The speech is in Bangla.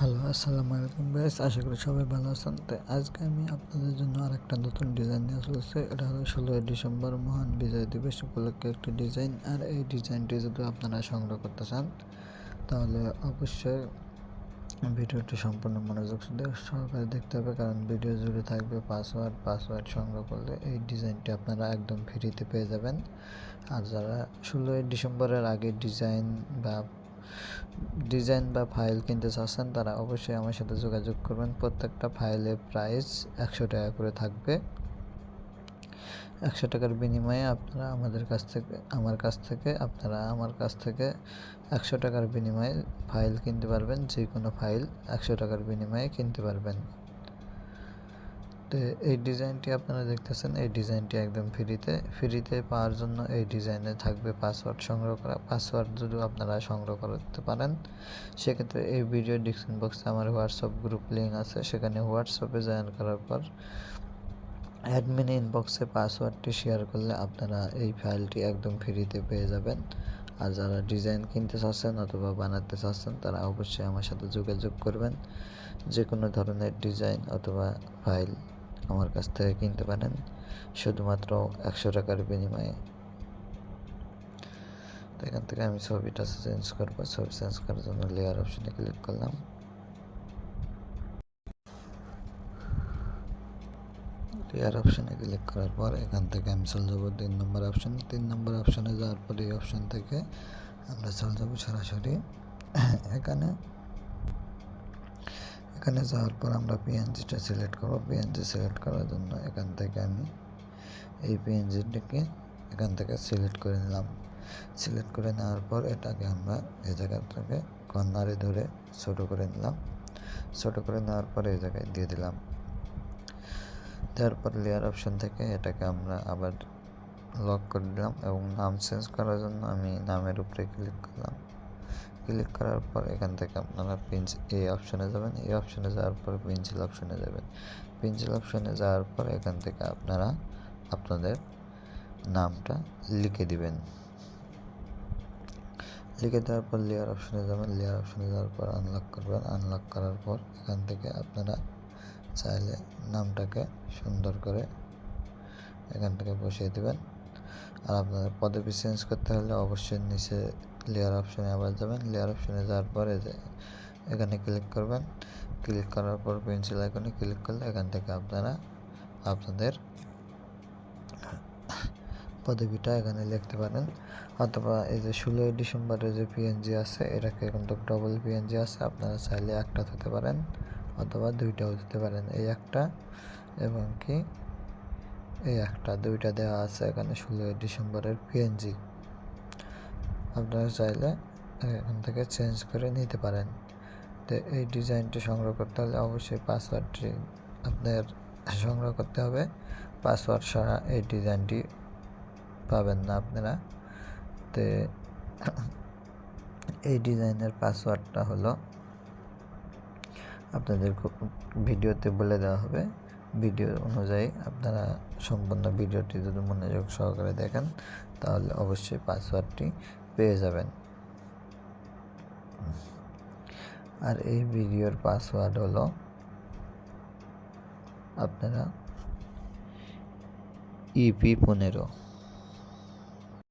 হ্যালো, আসসালামু আলাইকুম গাইস আশা করি সবাই ভালো আছেন। তো আজকে আমি আপনাদের জন্য আরেকটা নতুন ডিজাইন নিয়ে চলেছে এটা হলো ষোলোই ডিসেম্বর মহান বিজয় দিবস উপলক্ষে একটি ডিজাইন আর এই ডিজাইনটি যদি আপনারা সংগ্রহ করতে চান, তাহলে অবশ্যই ভিডিওটি সম্পূর্ণ মনোযোগ সহকারে দেখতে হবে, কারণ ভিডিও জুড়ে থাকবে পাসওয়ার্ড পাসওয়ার্ড সংগ্রহ করলে এই ডিজাইনটি আপনারা একদম ফ্রিতে পেয়ে যাবেন। আর যারা ষোলোই ডিসেম্বরের আগে ডিজাইন বা ডিজাইন বা ফাইল কিনতে চাচ্ছেন, তারা অবশ্যই আমার সাথে যোগাযোগ করবেন। প্রত্যেকটা ফাইলের প্রাইস একশো টাকা করে থাকবে। একশো টাকার বিনিময়ে আপনারা আমাদের কাছ থেকে, আমার কাছ থেকে, আপনারা আমার কাছ থেকে একশো টাকার বিনিময়ে ফাইল কিনতে পারবেন। যে কোনো ফাইল একশো টাকার বিনিময়ে কিনতে পারবেন। তো এই ডিজাইনটি আপনারা দেখতেছেন, এই ডিজাইনটি একদম ফ্রিতে ফ্রিতে পাওয়ার জন্য এই ডিজাইনে থাকবে পাসওয়ার্ড সংগ্রহ করা। পাসওয়ার্ড যদি আপনারা সংগ্রহ করতে পারেন, সেক্ষেত্রে এই ভিডিও ডিসক্রিপশন বক্সে আমার হোয়াটসঅ্যাপ গ্রুপ লিঙ্ক আছে। সেখানে হোয়াটসঅ্যাপে জয়েন করার পর অ্যাডমিন ইনবক্সে পাসওয়ার্ডটি শেয়ার করলে আপনারা এই ফাইলটি একদম ফ্রিতে পেয়ে যাবেন। আর যারা ডিজাইন কিনতে চাচ্ছেন অথবা বানাতে চাচ্ছেন, তারা অবশ্যই আমার সাথে যোগাযোগ করবেন। যে কোনো ধরনের ডিজাইন অথবা ফাইল আমার কাছ থেকে কিনতে পারেন শুধুমাত্র একশো টাকার বিনিময়ে। তো এখান থেকে আমি ছবিটা চেঞ্জ করব। ছবি চেঞ্জ করার জন্য লেয়ার অপশনে ক্লিক করলাম। লেয়ার অপশনে ক্লিক করার পর এখান থেকে আমি চলে যাব তিন নম্বর অপশন তিন নম্বর অপশনে যাওয়ার পর এই অপশন থেকে আমরা চলে যাব সরাসরি। এখানে এখানে যাওয়ার পর আমরা পিএনজিটা সিলেক্ট করব। পিএনজি সিলেক্ট করার জন্য এখান থেকে আমি এই পিএনজিটিকে এখান থেকে সিলেক্ট করে নিলাম। সিলেক্ট করে নেওয়ার পর এটাকে আমরা এই জায়গা থেকে কর্নারে ধরে ছোট করে নিলাম। ছোটো করে নেওয়ার পর এই জায়গায় দিয়ে দিলাম। দেওয়ার পর লেয়ার অপশন থেকে এটাকে আমরা আবার লক করে দিলাম এবং নাম চেঞ্জ করার জন্য আমি নামের উপরে ক্লিক করলাম। ক্লিক করার পর এখান থেকে আপনারা পিঞ্চ এই অপশনে যাবেন। এই অপশনে যাওয়ার পর পেন্সিল অপশনে যাবেন। পেন্সিল অপশনে যাওয়ার পর এখান থেকে আপনারা আপনাদের নামটা লিখে দিবেন। লিখে দেওয়ার পর লেয়ার অপশনে যাবেন। লেয়ার অপশনে যাওয়ার পর আনলক করবেন। আনলক করার পর এখান থেকে আপনারা চাইলে নামটাকে সুন্দর করে এখান থেকে বসিয়ে দেবেন। আর আপনাদের পদবি চেঞ্জ করতে হলে অবশ্যই নিচে লেয়ার অপশনে আবার যাবেন। লেয়ার অপশনে যাওয়ার পরে এখানে ক্লিক করবেন। ক্লিক করার পর পেন্সিল আইকনে ক্লিক করলে এখান থেকে আপনারা আপনাদের পদবিটা এখানে লিখতে পারেন। অথবা এই যে ষোলোই ডিসেম্বরের যে পিএনজি আছে, এটাকে কিন্তু ডবল পিএনজি আছে, আপনারা চাইলে একটা হতে পারেন অথবা দুইটাও দিতে পারেন। এই একটা এবং কি? এই একটা, দুইটা দেওয়া আছে এখানে ষোলোই ডিসেম্বরের পিএনজি আপনারা চাইলে এখান থেকে চেঞ্জ করে নিতে পারেন। তো এই ডিজাইনটি সংগ্রহ করতে হলে অবশ্যই পাসওয়ার্ডটি আপনার সংগ্রহ করতে হবে। পাসওয়ার্ড ছাড়া এই ডিজাইনটি পাবেন না আপনারা। তো এই ডিজাইনের পাসওয়ার্ডটা হলো আপনাদের ভিডিওতে বলে দেওয়া হবে। ভিডিও অনুযায়ী আপনারা সম্পূর্ণ ভিডিওটি যদি মনোযোগ সহকারে দেখেন, তাহলে অবশ্যই পাসওয়ার্ডটি পেয়ে যাবেন। আর এই ভিডিওর পাসওয়ার্ড হলো আপনারা ইপি পনেরো।